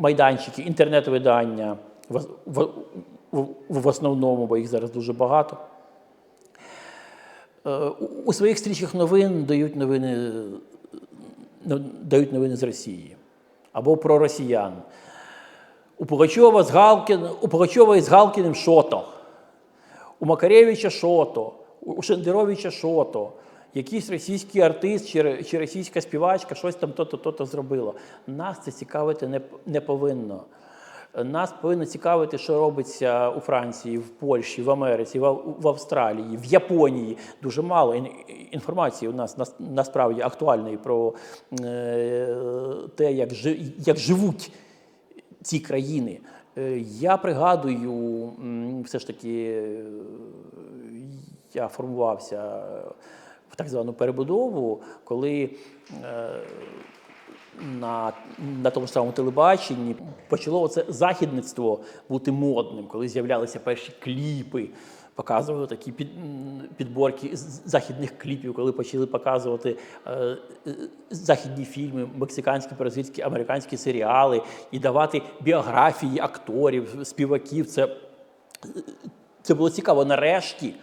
майданчики, інтернет-видання в, в, в, основному, бо їх зараз дуже багато. Е, у- У своїх стрічках новин дають новини, ну, дають новини з Росії або про росіян. У Пугачова з Галкін, у Пугачова із Галкіним шото, у Макаревича шото, у Шендеровича шото. Якийсь російський артист чи, чи російська співачка щось там то-то, то-то зробила. Нас це цікавити не, не повинно. Нас повинно цікавити, що робиться у Франції, в Польщі, в Америці, в, Австралії, в Японії. Дуже мало інформації у нас нас- насправді актуальної про е, те, як, як живуть ці країни. Е, Я пригадую, все ж таки, я формувався в так звану перебудову, коли е, на, на тому ж самому телебаченні почало це західництво бути модним, коли з'являлися перші кліпи. Показували такі під, підборки західних кліпів, коли почали показувати е, е, західні фільми, мексиканські, бразильські, американські серіали і давати біографії акторів, співаків. Це, це було цікаво. Нарешті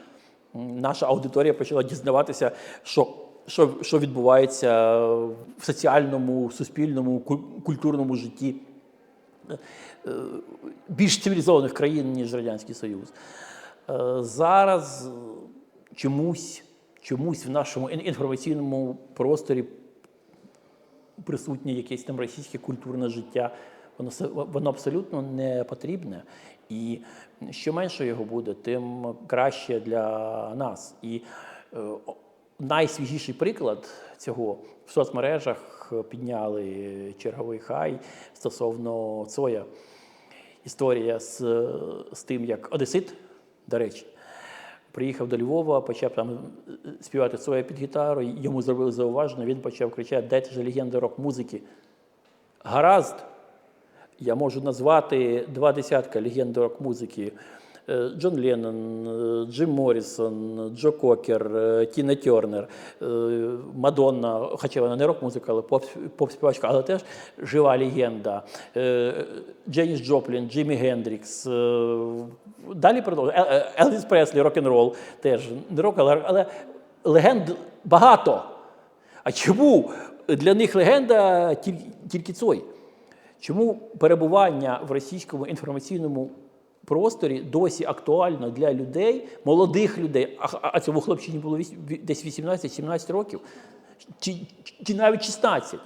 наша аудиторія почала дізнаватися, що, що, що відбувається в соціальному, суспільному, культурному житті е, більш цивілізованих країн, ніж Радянський Союз. Е, Зараз чомусь, чомусь в нашому інформаційному просторі присутнє якесь там російське культурне життя. Воно, воно абсолютно не потрібне. І що менше його буде, тим краще для нас. І е, найсвіжіший приклад цього в соцмережах підняли черговий хай стосовно Цоя. Історія з, з тим, як Одесит, до речі, приїхав до Львова, почав там е, співати Цоя під гітару, йому зробили зауваження, він почав кричати: дайте ж легенди рок-музики. Гаразд, я можу назвати два десятка легенд рок-музики. Е, Джон Леннон, е, Джим Моррісон, Джо Кокер, е, Тіна Тернер, Мадонна, хоча вона не рок-музика, але поп- поп-співачка, але теж жива легенда. Дженіс Джоплін, Джиммі Гендрікс. Далі продовжуємо. Е, Елвіс Преслі, рок-н-рол теж не рок, але, легенд багато. А чому для них легенда тільки Цой? Чому перебування в російському інформаційному просторі досі актуально для людей, молодих людей, а, цьому хлопчині було десь 18-17 років, чи, чи навіть 16,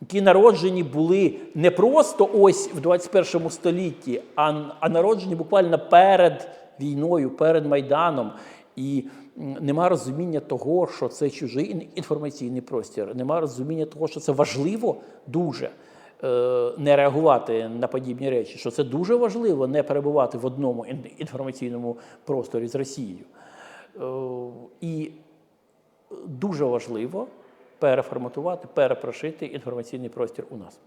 які народжені були не просто ось в 21 столітті, а, а народжені буквально перед війною, перед Майданом. І нема розуміння того, що це чужий інформаційний простір, нема розуміння того, що це важливо дуже не реагувати на подібні речі, що це дуже важливо не перебувати в одному інформаційному просторі з Росією. Е, І дуже важливо переформатувати, перепрошити інформаційний простір у нас.